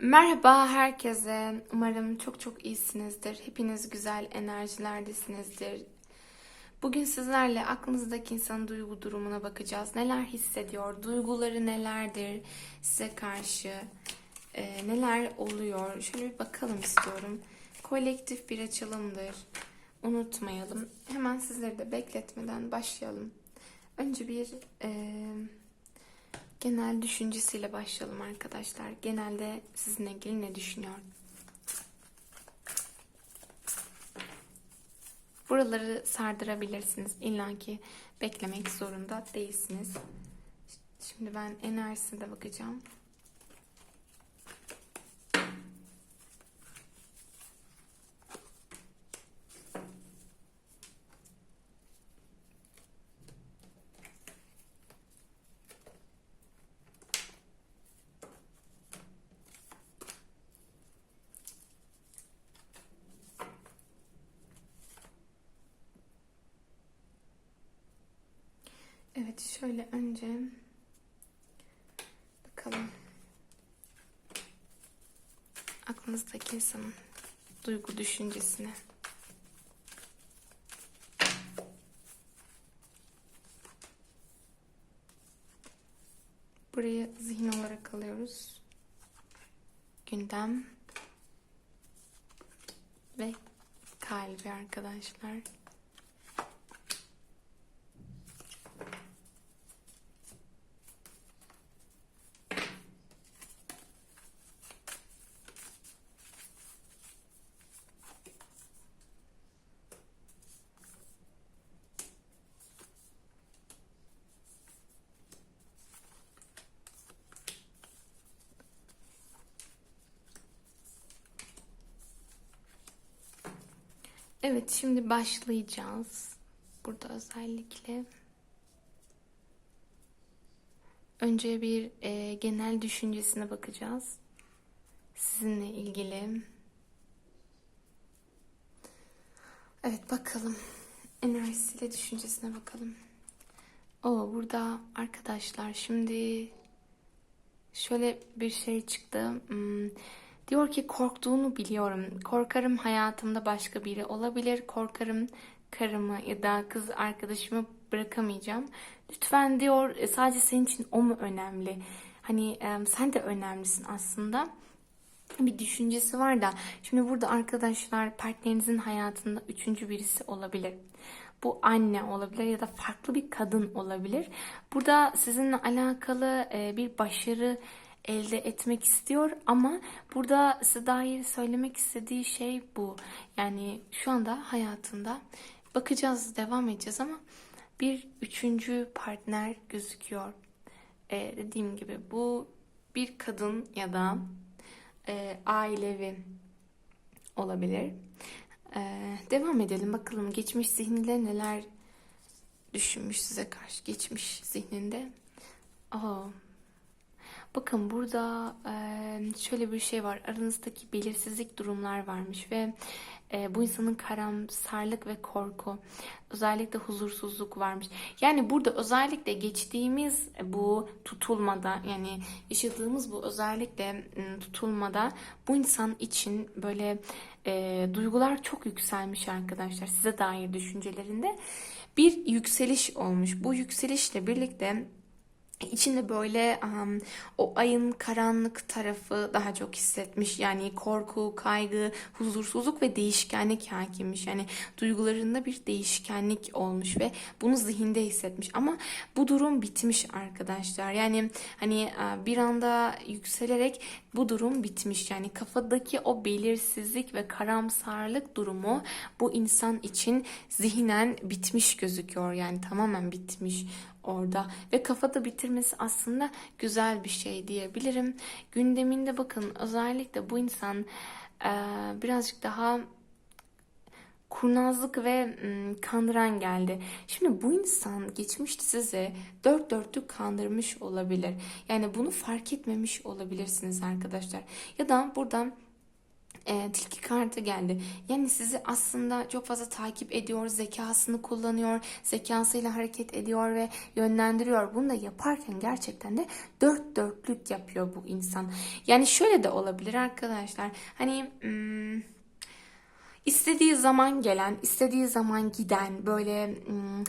Merhaba herkese. Umarım çok çok iyisinizdir. Hepiniz güzel enerjilerdesinizdir. Bugün sizlerle aklınızdaki insanın duygu durumuna bakacağız. Neler hissediyor, duyguları nelerdir size karşı, e, neler oluyor. Şöyle bir bakalım istiyorum. Kolektif bir açılımdır. Unutmayalım. Hemen sizleri de bekletmeden başlayalım. Önce bir e, genel düşüncesiyle başlayalım arkadaşlar. Genelde sizinle ilgili ne düşünüyor? Buraları sardırabilirsiniz. İlla ki beklemek zorunda değilsiniz. Şimdi ben enerjisine de bakacağım. Evet şöyle önce bakalım. Aklınızdaki insanın duygu düşüncesine. Burayı zihin olarak alıyoruz. Gündem ve kalbi arkadaşlar. Evet, şimdi başlayacağız. Burada özellikle önce bir e, genel düşüncesine bakacağız. Sizinle ilgili. Evet, bakalım. Enerjisiyle düşüncesine bakalım. O burada arkadaşlar şimdi şöyle bir şey çıktı. Hmm, Diyor ki korktuğunu biliyorum. Korkarım hayatımda başka biri olabilir. Korkarım karımı ya da kız arkadaşımı bırakamayacağım. Lütfen diyor e, sadece senin için o mu önemli? Hani sen de önemlisin aslında. Bir düşüncesi var da şimdi burada arkadaşlar partnerinizin hayatında üçüncü birisi olabilir. Bu anne olabilir ya da farklı bir kadın olabilir. Burada sizinle alakalı e, bir başarı elde etmek istiyor ama burada dair söylemek istediği şey bu. Yani şu anda hayatında bakacağız, devam edeceğiz ama bir üçüncü partner gözüküyor. Ee, dediğim gibi bu bir kadın ya da e, ailevi olabilir. Ee, devam edelim bakalım geçmiş zihninde neler düşünmüş size karşı geçmiş zihninde. Aa, Bakın burada şöyle bir şey var. Aranızdaki belirsizlik durumlar varmış ve bu insanın karamsarlık ve korku, özellikle huzursuzluk varmış. Yani burada özellikle geçtiğimiz bu tutulmada yani yaşadığımız bu özellikle tutulmada bu insan için böyle e, duygular çok yükselmiş arkadaşlar size dair düşüncelerinde bir yükseliş olmuş. Bu yükselişle birlikte İçinde böyle um, o ayın karanlık tarafı daha çok hissetmiş. Yani korku, kaygı, huzursuzluk ve değişkenlik hakimmiş. Yani duygularında bir değişkenlik olmuş ve bunu zihinde hissetmiş. Ama bu durum bitmiş arkadaşlar. Yani hani bir anda yükselerek bu durum bitmiş. Yani kafadaki o belirsizlik ve karamsarlık durumu bu insan için zihnen bitmiş gözüküyor. Yani tamamen bitmiş orada ve kafada bitirmesi aslında güzel bir şey diyebilirim. Gündeminde bakın özellikle bu insan e, birazcık daha kurnazlık ve kandıran geldi. Şimdi bu insan geçmişte size dört dörtlük kandırmış olabilir. Yani bunu fark etmemiş olabilirsiniz arkadaşlar. Ya da buradan e, tilki kartı geldi. Yani sizi aslında çok fazla takip ediyor, zekasını kullanıyor, zekasıyla hareket ediyor ve yönlendiriyor. Bunu da yaparken gerçekten de dört dörtlük yapıyor bu insan. Yani şöyle de olabilir arkadaşlar. Hani hmm, istediği zaman gelen, istediği zaman giden böyle hmm,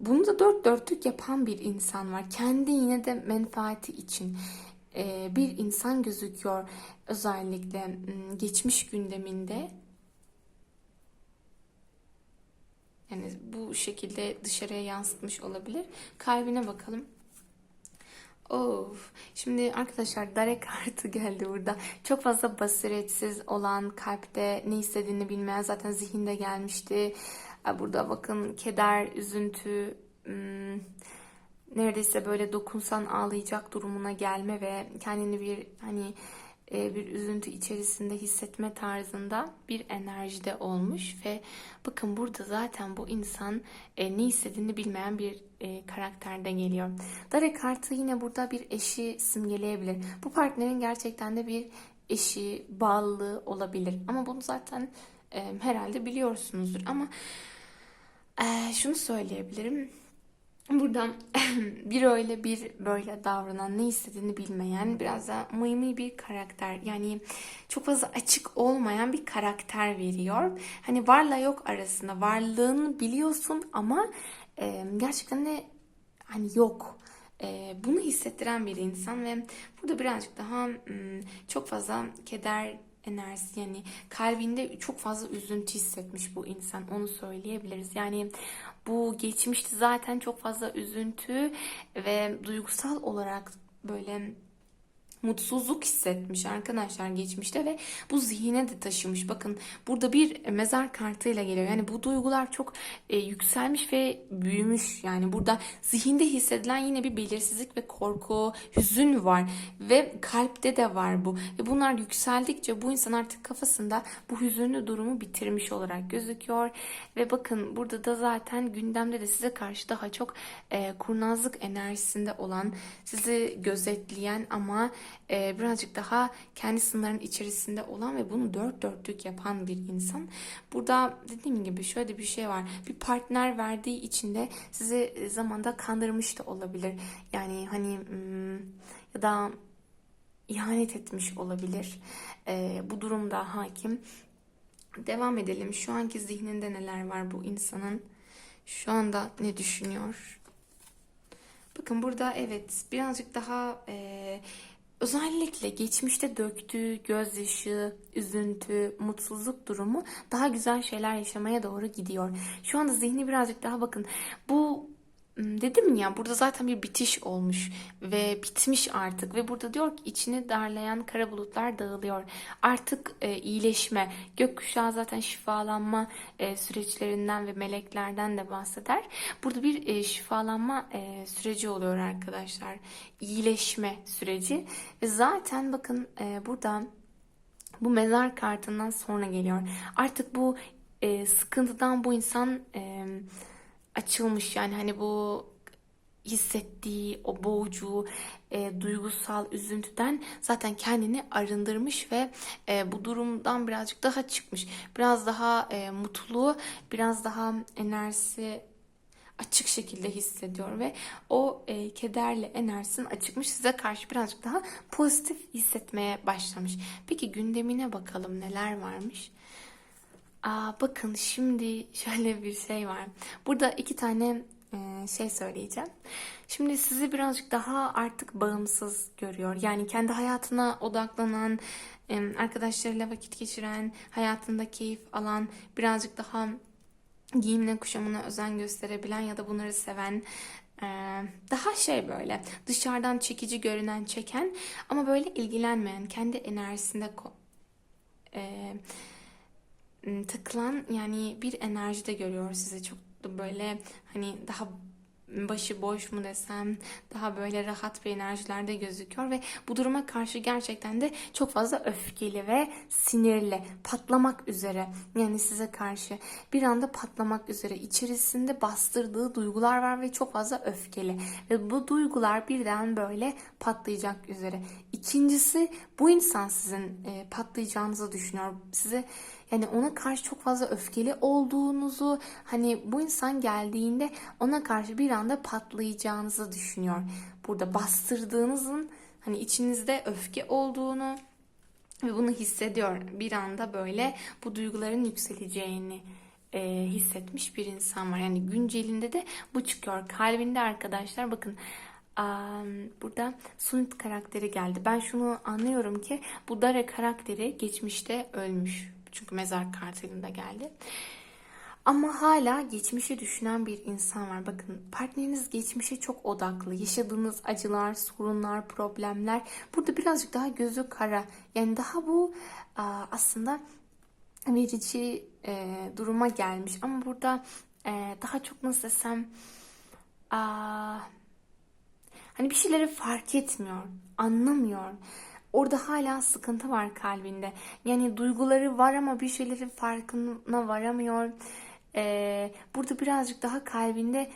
bunu da dört dörtlük yapan bir insan var. Kendi yine de menfaati için bir insan gözüküyor özellikle geçmiş gündeminde. Yani bu şekilde dışarıya yansıtmış olabilir. Kalbine bakalım. Of. Şimdi arkadaşlar dare kartı geldi burada. Çok fazla basiretsiz olan, kalpte ne istediğini bilmeyen zaten zihinde gelmişti. Burada bakın keder, üzüntü, hmm, neredeyse böyle dokunsan ağlayacak durumuna gelme ve kendini bir hani e, bir üzüntü içerisinde hissetme tarzında bir enerjide olmuş ve bakın burada zaten bu insan e, ne istediğini bilmeyen bir e, karakterde geliyor. Dare kartı yine burada bir eşi simgeleyebilir. Bu partnerin gerçekten de bir eşi, bağlılığı olabilir. Ama bunu zaten herhalde biliyorsunuzdur. Ama şunu söyleyebilirim Buradan bir öyle bir böyle davranan, ne istediğini bilmeyen, biraz da mıymıy bir karakter. Yani çok fazla açık olmayan bir karakter veriyor. Hani varla yok arasında varlığını biliyorsun ama e, gerçekten de hani yok. Bunu hissettiren bir insan ve burada birazcık daha hmm, çok fazla keder enerjisi yani kalbinde çok fazla üzüntü hissetmiş bu insan onu söyleyebiliriz. Yani bu geçmişte zaten çok fazla üzüntü ve duygusal olarak böyle mutsuzluk hissetmiş arkadaşlar geçmişte ve bu zihine de taşımış. Bakın burada bir mezar kartıyla geliyor. Yani bu duygular çok e, yükselmiş ve büyümüş. Yani burada zihinde hissedilen yine bir belirsizlik ve korku, hüzün var ve kalpte de var bu. Ve bunlar yükseldikçe bu insan artık kafasında bu hüzünlü durumu bitirmiş olarak gözüküyor. Ve bakın burada da zaten gündemde de size karşı daha çok e, kurnazlık enerjisinde olan, sizi gözetleyen ama e, birazcık daha kendi sınırların içerisinde olan ve bunu dört dörtlük yapan bir insan. Burada dediğim gibi şöyle bir şey var. Bir partner verdiği için de sizi zamanda kandırmış da olabilir. Yani hani hmm, ya da ihanet etmiş olabilir. E, bu durumda hakim. Devam edelim. Şu anki zihninde neler var bu insanın? Şu anda ne düşünüyor? Bakın burada evet birazcık daha e, Özellikle geçmişte döktüğü gözyaşı, üzüntü, mutsuzluk durumu daha güzel şeyler yaşamaya doğru gidiyor. Şu anda zihni birazcık daha bakın. Bu dedim ya burada zaten bir bitiş olmuş ve bitmiş artık ve burada diyor ki içini darlayan kara bulutlar dağılıyor. Artık e, iyileşme, gökkuşağı zaten şifalanma e, süreçlerinden ve meleklerden de bahseder. Burada bir e, şifalanma e, süreci oluyor arkadaşlar. İyileşme süreci ve zaten bakın e, burada bu mezar kartından sonra geliyor. Artık bu e, sıkıntıdan bu insan e, açılmış yani hani bu hissettiği o boğucu e, duygusal üzüntüden zaten kendini arındırmış ve e, bu durumdan birazcık daha çıkmış. Biraz daha e, mutlu, biraz daha enerjisi açık şekilde hissediyor ve o e, kederle enerjisinin açıkmış size karşı birazcık daha pozitif hissetmeye başlamış. Peki gündemine bakalım neler varmış. Aa, bakın şimdi şöyle bir şey var. Burada iki tane e, şey söyleyeceğim. Şimdi sizi birazcık daha artık bağımsız görüyor. Yani kendi hayatına odaklanan, e, arkadaşlarıyla vakit geçiren, hayatında keyif alan, birazcık daha giyimine kuşamına özen gösterebilen ya da bunları seven e, daha şey böyle dışarıdan çekici görünen çeken ama böyle ilgilenmeyen kendi enerjisinde takılan yani bir enerji de görüyor size çok böyle hani daha başı boş mu desem daha böyle rahat bir enerjilerde gözüküyor ve bu duruma karşı gerçekten de çok fazla öfkeli ve sinirli patlamak üzere yani size karşı bir anda patlamak üzere içerisinde bastırdığı duygular var ve çok fazla öfkeli ve bu duygular birden böyle patlayacak üzere. İkincisi bu insan sizin e, patlayacağınızı düşünüyor. Size yani ona karşı çok fazla öfkeli olduğunuzu, hani bu insan geldiğinde ona karşı bir anda patlayacağınızı düşünüyor. Burada bastırdığınızın hani içinizde öfke olduğunu ve bunu hissediyor. Bir anda böyle bu duyguların yükseleceğini e, hissetmiş bir insan var. Yani güncelinde de bu çıkıyor. Kalbinde arkadaşlar bakın burada Sunit karakteri geldi. Ben şunu anlıyorum ki bu Dara karakteri geçmişte ölmüş. Çünkü mezar kartında geldi. Ama hala geçmişi düşünen bir insan var. Bakın partneriniz geçmişe çok odaklı. Yaşadığınız acılar, sorunlar, problemler. Burada birazcık daha gözü kara. Yani daha bu aslında verici e, duruma gelmiş. Ama burada e, daha çok nasıl desem Hani bir şeyleri fark etmiyor, anlamıyor. Orada hala sıkıntı var kalbinde. Yani duyguları var ama bir şeylerin farkına varamıyor. Ee, burada birazcık daha kalbinde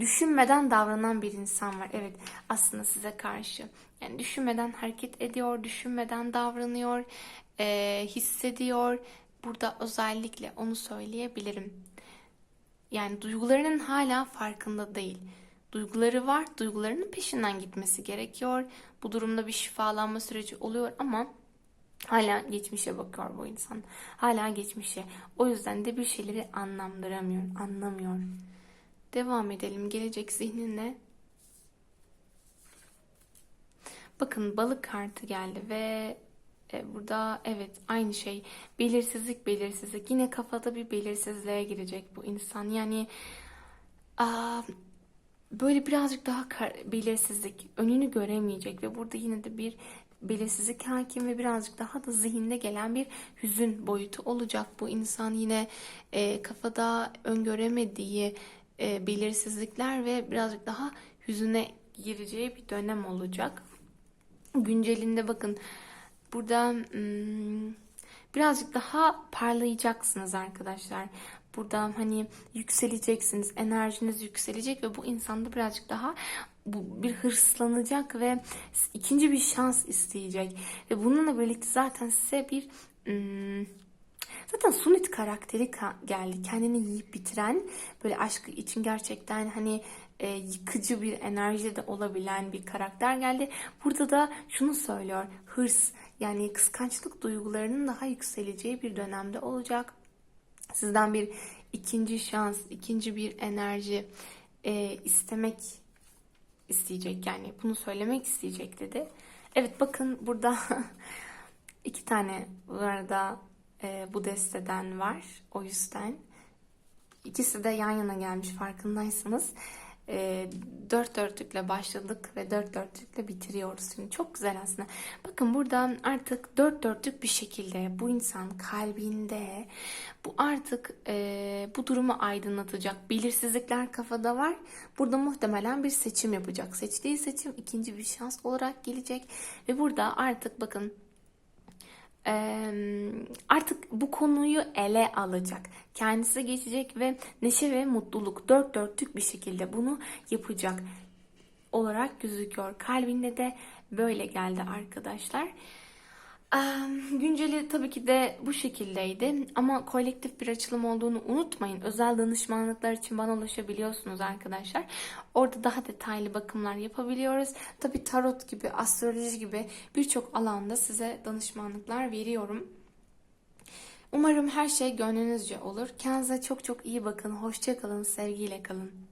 düşünmeden davranan bir insan var. Evet aslında size karşı. Yani düşünmeden hareket ediyor, düşünmeden davranıyor, ee, hissediyor. Burada özellikle onu söyleyebilirim. Yani duygularının hala farkında değil. Duyguları var, duygularının peşinden gitmesi gerekiyor. Bu durumda bir şifalanma süreci oluyor ama hala geçmişe bakıyor bu insan. Hala geçmişe. O yüzden de bir şeyleri anlamdıramıyor, anlamıyor. Devam edelim gelecek zihnine. Bakın balık kartı geldi ve e, burada evet aynı şey belirsizlik belirsizlik yine kafada bir belirsizliğe girecek bu insan yani aa, böyle birazcık daha belirsizlik önünü göremeyecek ve burada yine de bir belirsizlik hakim ve birazcık daha da zihinde gelen bir hüzün boyutu olacak. Bu insan yine e, kafada öngöremediği e, belirsizlikler ve birazcık daha hüzüne gireceği bir dönem olacak. Güncelinde bakın burada hmm, birazcık daha parlayacaksınız arkadaşlar. Burada hani yükseleceksiniz, enerjiniz yükselecek ve bu insanda birazcık daha bu bir hırslanacak ve ikinci bir şans isteyecek. Ve bununla birlikte zaten size bir hmm, Zaten Sunit karakteri ka- geldi. Kendini yiyip bitiren, böyle aşkı için gerçekten hani e, yıkıcı bir enerjide de olabilen bir karakter geldi. Burada da şunu söylüyor. Hırs yani kıskançlık duygularının daha yükseleceği bir dönemde olacak. Sizden bir ikinci şans, ikinci bir enerji e, istemek isteyecek. Yani bunu söylemek isteyecek dedi. Evet bakın burada iki tane bu arada e, bu desteden var. O yüzden ikisi de yan yana gelmiş farkındaysanız. E, dört dörtlükle başladık ve dört dörtlükle bitiriyoruz. Şimdi çok güzel aslında. Bakın burada artık dört dörtlük bir şekilde bu insan kalbinde bu artık e, bu durumu aydınlatacak. Belirsizlikler kafada var. Burada muhtemelen bir seçim yapacak. Seçtiği seçim ikinci bir şans olarak gelecek. Ve burada artık bakın artık bu konuyu ele alacak. Kendisi geçecek ve neşe ve mutluluk dört dörtlük bir şekilde bunu yapacak olarak gözüküyor. Kalbinde de böyle geldi arkadaşlar. Günceli tabii ki de bu şekildeydi ama kolektif bir açılım olduğunu unutmayın. Özel danışmanlıklar için bana ulaşabiliyorsunuz arkadaşlar. Orada daha detaylı bakımlar yapabiliyoruz. Tabii tarot gibi, astroloji gibi birçok alanda size danışmanlıklar veriyorum. Umarım her şey gönlünüzce olur. Kendinize çok çok iyi bakın. Hoşça kalın, sevgiyle kalın.